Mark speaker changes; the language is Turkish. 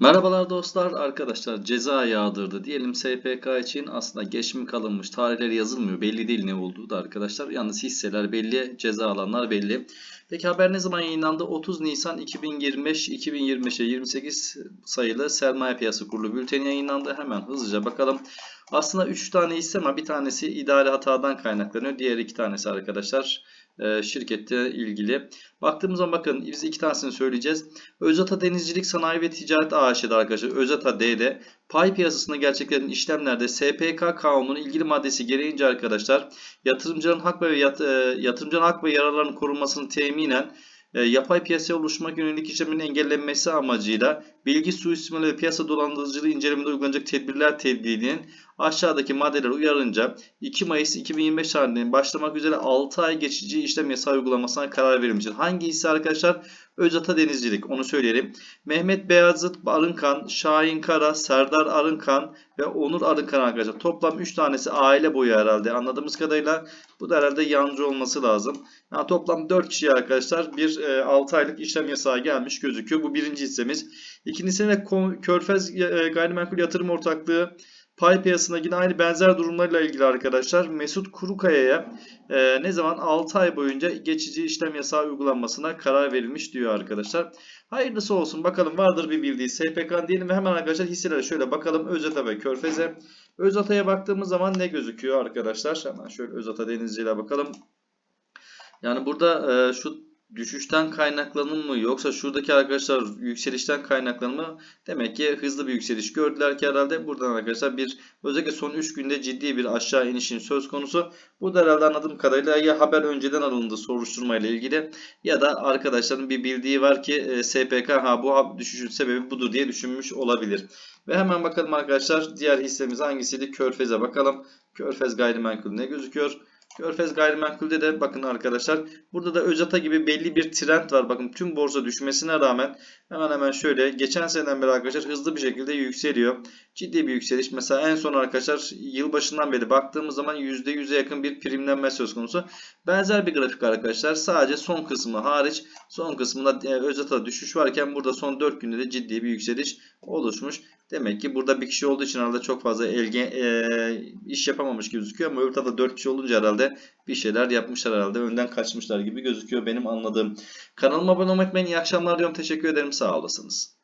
Speaker 1: Merhabalar dostlar, arkadaşlar ceza yağdırdı diyelim SPK için aslında geç mi kalınmış tarihleri yazılmıyor belli değil ne olduğu da arkadaşlar yalnız hisseler belli ceza alanlar belli. Peki haber ne zaman yayınlandı? 30 Nisan 2025 2025'e 28 sayılı sermaye piyasası kurulu bülteni yayınlandı. Hemen hızlıca bakalım. Aslında 3 tane hisse ama bir tanesi idari hatadan kaynaklanıyor. Diğer iki tanesi arkadaşlar e, şirkette ilgili. Baktığımız zaman bakın biz iki tanesini söyleyeceğiz. Özata Denizcilik Sanayi ve Ticaret AŞ'de arkadaşlar Özata D'de pay piyasasında gerçekleşen işlemlerde SPK kanununun ilgili maddesi gereğince arkadaşlar yatırımcının hak ve yat, e, yatırımcının hak ve yararlarının korunmasını teminen yapay piyasaya oluşmak yönelik işlemin engellenmesi amacıyla bilgi suistimalı ve piyasa dolandırıcılığı incelemede uygulanacak tedbirler tedbirinin aşağıdaki maddeler uyarınca 2 Mayıs 2025 tarihinde başlamak üzere 6 ay geçici işlem yasağı uygulamasına karar verilmiştir. Hangi hisse arkadaşlar? Özata Denizcilik onu söyleyelim. Mehmet Beyazıt Arınkan, Şahin Kara, Serdar Arınkan ve Onur Arınkan arkadaşlar. Toplam 3 tanesi aile boyu herhalde anladığımız kadarıyla. Bu da herhalde yancı olması lazım. Yani toplam 4 kişi arkadaşlar bir e, 6 aylık işlem yasağı gelmiş gözüküyor. Bu birinci hissemiz. İkincisine de Körfez e, Gayrimenkul Yatırım Ortaklığı pay piyasasında yine aynı benzer durumlarla ilgili arkadaşlar Mesut Kurukaya'ya e, ne zaman 6 ay boyunca geçici işlem yasağı uygulanmasına karar verilmiş diyor arkadaşlar. Hayırlısı olsun bakalım vardır bir bildiği SPK diyelim ve hemen arkadaşlar hisselere şöyle bakalım Özata ve Körfez'e. Özata'ya baktığımız zaman ne gözüküyor arkadaşlar? Hemen şöyle Özata Denizci'yle bakalım. Yani burada e, şu düşüşten kaynaklanır mı yoksa şuradaki arkadaşlar yükselişten kaynaklanır mı? Demek ki hızlı bir yükseliş gördüler ki herhalde buradan arkadaşlar bir özellikle son 3 günde ciddi bir aşağı inişin söz konusu. Bu da herhalde anladığım kadarıyla ya haber önceden alındı soruşturma ile ilgili ya da arkadaşların bir bildiği var ki e, SPK ha bu düşüşün sebebi budur diye düşünmüş olabilir. Ve hemen bakalım arkadaşlar diğer hissemiz hangisiydi? Körfez'e bakalım. Körfez gayrimenkul ne gözüküyor? Körfez gayrimenkulde de bakın arkadaşlar burada da Özata gibi belli bir trend var. Bakın tüm borsa düşmesine rağmen hemen hemen şöyle geçen seneden beri arkadaşlar hızlı bir şekilde yükseliyor. Ciddi bir yükseliş. Mesela en son arkadaşlar yılbaşından beri baktığımız zaman %100'e yakın bir primlenme söz konusu. Benzer bir grafik arkadaşlar. Sadece son kısmı hariç son kısmında e, Özata düşüş varken burada son 4 günde de ciddi bir yükseliş oluşmuş. Demek ki burada bir kişi olduğu için herhalde çok fazla elge, e, iş yapamamış gözüküyor ama öbür tarafta 4 kişi olunca herhalde bir şeyler yapmışlar herhalde. Önden kaçmışlar gibi gözüküyor benim anladığım. Kanalıma abone olmayı unutmayın. İyi akşamlar diyorum. Teşekkür ederim. Sağ olasınız.